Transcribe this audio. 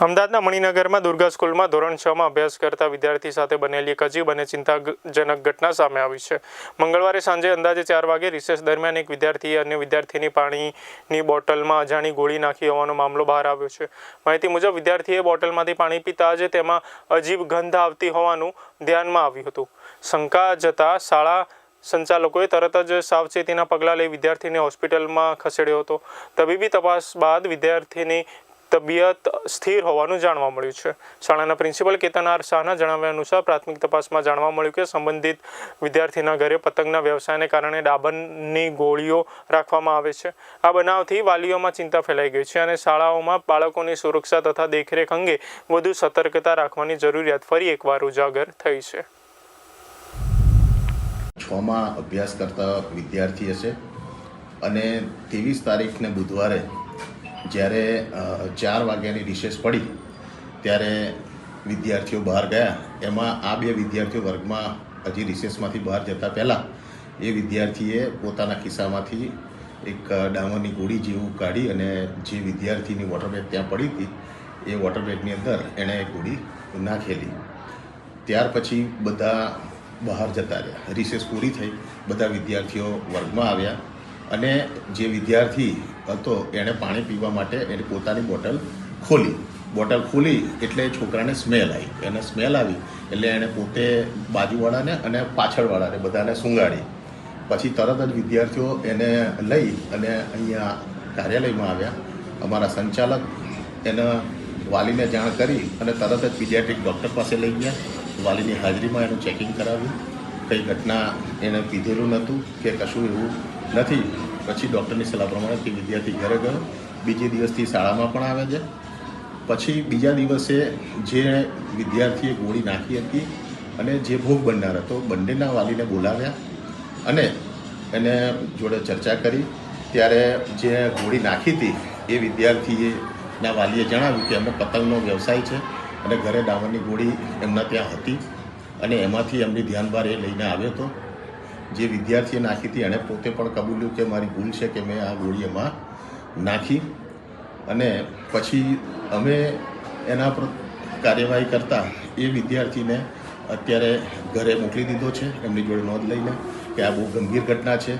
અમદાવાદના મણિનગરમાં દુર્ગા સ્કૂલમાં ધોરણ છમાં અભ્યાસ કરતા વિદ્યાર્થી સાથે બનેલી એક અજીબ અને ચિંતાજનક ઘટના સામે આવી છે. મંગળવારે સાંજે અંદાજે ચાર વાગે રિસેસ દરમિયાન એક વિદ્યાર્થીએ અન્ય વિદ્યાર્થીની પાણીની બોટલમાં અજાણી ગોળી નાખી હોવાનો મામલો બહાર આવ્યો છે. માહિતી મુજબ, વિદ્યાર્થીએ બોટલમાંથી પાણી પીતા જ તેમાં અજીબ ગંધ આવતી હોવાનું ધ્યાનમાં આવ્યું હતું. શંકા જતા શાળા સંચાલકોએ તરત જ સાવચેતીના પગલાં લઈ વિદ્યાર્થીને હોસ્પિટલમાં ખસેડ્યો હતો. તબીબી તપાસ બાદ વિદ્યાર્થીની તબિયત સ્થિર હોવાનું જાણવા મળ્યું છે. શાળાના પ્રિન્સિપલ કેતન આર શાહના જણાવ્યા અનુસાર પ્રાથમિક તપાસમાં જાણવા મળ્યું કે સંબંધિત વિદ્યાર્થીના ઘરે પતંગના વ્યવસાયને કારણે ડાબરની ગોળીઓ રાખવામાં આવે છે. આ બનાવથી વાલીઓમાં ચિંતા ફેલાઈ ગઈ છે અને શાળાઓમાં બાળકોની સુરક્ષા તથા દેખરેખ અંગે વધુ સતર્કતા રાખવાની જરૂરિયાત ફરી એકવાર ઉજાગર થઈ છે. છમાં અભ્યાસ કરતા વિદ્યાર્થી હશે અને ત્રેવીસ તારીખને બુધવારે જ્યારે ચાર વાગ્યાની રિસેસ પડી, ત્યારે વિદ્યાર્થીઓ બહાર ગયા. એમાં આ બે વિદ્યાર્થીઓ વર્ગમાં હજી રિસેસમાંથી બહાર જતા પહેલાં, એ વિદ્યાર્થીએ પોતાના ખિસ્સામાંથી એક ડામરની ગોળી જેવું કાઢી અને જે વિદ્યાર્થીની વોટર બેગ ત્યાં પડી હતી, એ વોટર બેગની અંદર એણે ગોળી નાખેલી. ત્યાર પછી બધા બહાર જતા રહ્યા. રિસેસ પૂરી થઈ, બધા વિદ્યાર્થીઓ વર્ગમાં આવ્યા. અને જે વિદ્યાર્થી હતો, એણે પાણી પીવા માટે એની પોતાની બોટલ ખોલી. બોટલ ખોલી એટલે છોકરાને સ્મેલ આવી. એને સ્મેલ આવી એટલે એણે પોતે બાજુવાળાને અને પાછળવાળાને બધાને સૂંઘાડી પછી તરત જ વિદ્યાર્થીઓ એને લઈ અને અહીંયા કાર્યાલયમાં આવ્યા. અમારા સંચાલક એના વાલીને જાણ કરી અને તરત જ પીડિયાટ્રિક ડૉક્ટર પાસે લઈ ગયા. વાલીની હાજરીમાં એનું ચેકિંગ કરાવ્યું. કઈ ઘટના એને પીધેલું નહોતું કે કશું એવું નથી. પછી ડૉક્ટરની સલાહ પ્રમાણે તે વિદ્યાર્થી ઘરે ગયો. બીજે દિવસથી શાળામાં પણ આવે છે. પછી બીજા દિવસે જે વિદ્યાર્થીએ ગોળી નાખી હતી અને જે ભોગ બનનાર હતો, બંનેના વાલીને બોલાવ્યા અને એને જોડે ચર્ચા કરી. ત્યારે જે ગોળી નાખી હતી, એ વિદ્યાર્થીએના વાલીએ જણાવ્યું કે એમનો પતંગનો વ્યવસાય છે અને ઘરે ડામરની ગોળી એમના ત્યાં હતી અને એમાંથી એમની ધ્યાન બહાર એ લઈને આવ્યો હતો. જે વિદ્યાર્થીએ નાખી હતી, એણે પોતે પણ કબૂલ્યું કે મારી ભૂલ છે કે મેં આ ગોળી એમાં નાખી. અને પછી અમે એના પર કાર્યવાહી કરતાં એ વિદ્યાર્થીને અત્યારે ઘરે મોકલી દીધો છે. એમની જોડે નોંધ લઈને કે આ બહુ ગંભીર ઘટના છે.